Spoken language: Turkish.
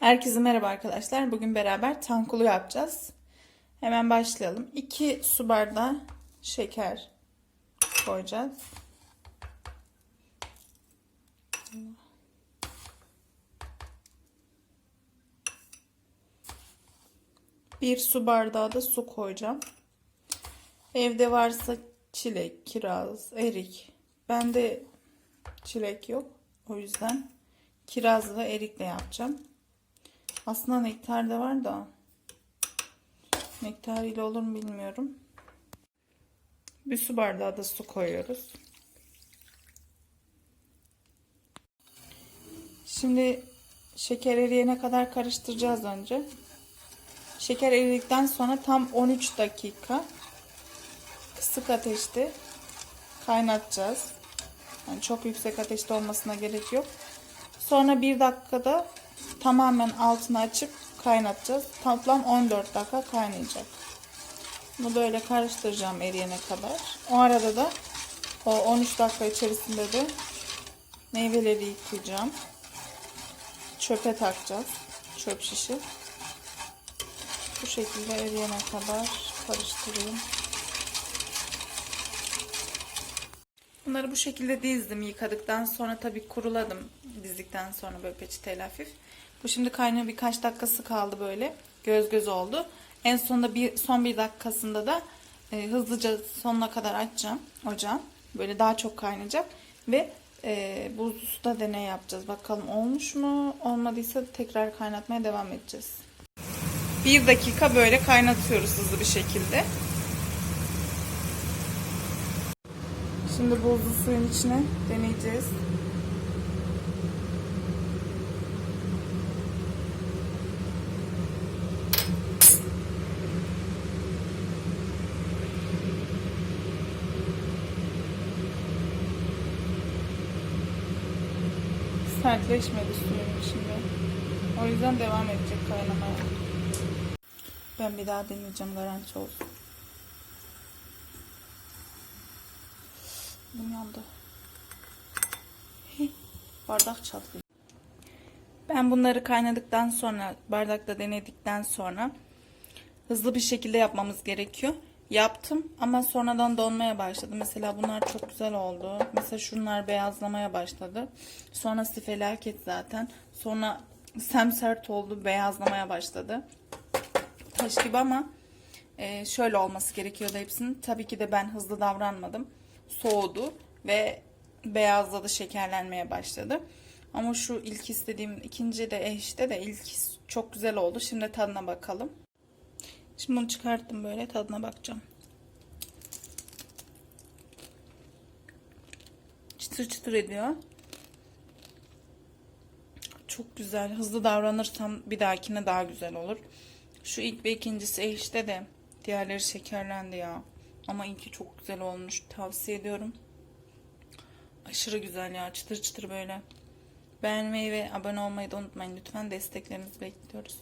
Herkese merhaba arkadaşlar. Bugün beraber tankulu yapacağız. Hemen başlayalım. 2 su bardağı şeker koyacağız. Bir su bardağı da su koyacağım. Evde varsa çilek, kiraz, erik. Bende çilek yok. O yüzden kirazla erikle yapacağım. Aslında nektar da var da nektar ile olur mu bilmiyorum. Bir su bardağı da su koyuyoruz. Şimdi şeker eriyene kadar karıştıracağız önce. Şeker eridikten sonra tam 13 dakika kısık ateşte kaynatacağız. Yani çok yüksek ateşte olmasına gerek yok. Sonra bir dakikada tamamen altını açıp kaynatacağız. Toplam 14 dakika kaynayacak. Bunu böyle karıştıracağım eriyene kadar. O arada da o 13 dakika içerisinde de meyveleri yıkayacağım. Çöpe takacağız. Çöp şişi. Bu şekilde eriyene kadar karıştırıyorum. Bunları bu şekilde dizdim yıkadıktan sonra tabii kuruladım dizdikten sonra böyle peçeteyle hafif. Bu şimdi kaynıyor birkaç dakikası kaldı böyle göz göz oldu. En sonunda bir son bir dakikasında da e, hızlıca sonuna kadar açacağım ocağın. Böyle daha çok kaynayacak ve e, buzlu suda deney yapacağız. Bakalım olmuş mu? Olmadıysa tekrar kaynatmaya devam edeceğiz. Bir dakika böyle kaynatıyoruz hızlı bir şekilde. Şimdi buzlu suyun içine deneyeceğiz. Sertleşmedi suyun içinde. O yüzden devam edecek kaynamaya. Ben bir daha deneyeceğim garanti olsun. Elim yandı. Bardak çatlıyor. Ben bunları kaynadıktan sonra, bardakta denedikten sonra hızlı bir şekilde yapmamız gerekiyor. Yaptım ama sonradan donmaya başladı. Mesela bunlar çok güzel oldu. Mesela şunlar beyazlamaya başladı. Sonrası felaket zaten. Sonra semsert oldu, beyazlamaya başladı. Taş gibi ama e, şöyle olması gerekiyordu hepsinin. Tabii ki de ben hızlı davranmadım soğudu ve beyazladı şekerlenmeye başladı. Ama şu ilk istediğim ikinci de eşte de ilk çok güzel oldu. Şimdi tadına bakalım. Şimdi bunu çıkarttım böyle tadına bakacağım. Çıtır çıtır ediyor. Çok güzel. Hızlı davranırsam bir dahakine daha güzel olur. Şu ilk ve ikincisi eşte de diğerleri şekerlendi ya. Ama ilki çok güzel olmuş. Tavsiye ediyorum. Aşırı güzel ya. Çıtır çıtır böyle. Beğenmeyi ve abone olmayı da unutmayın. Lütfen desteklerinizi bekliyoruz.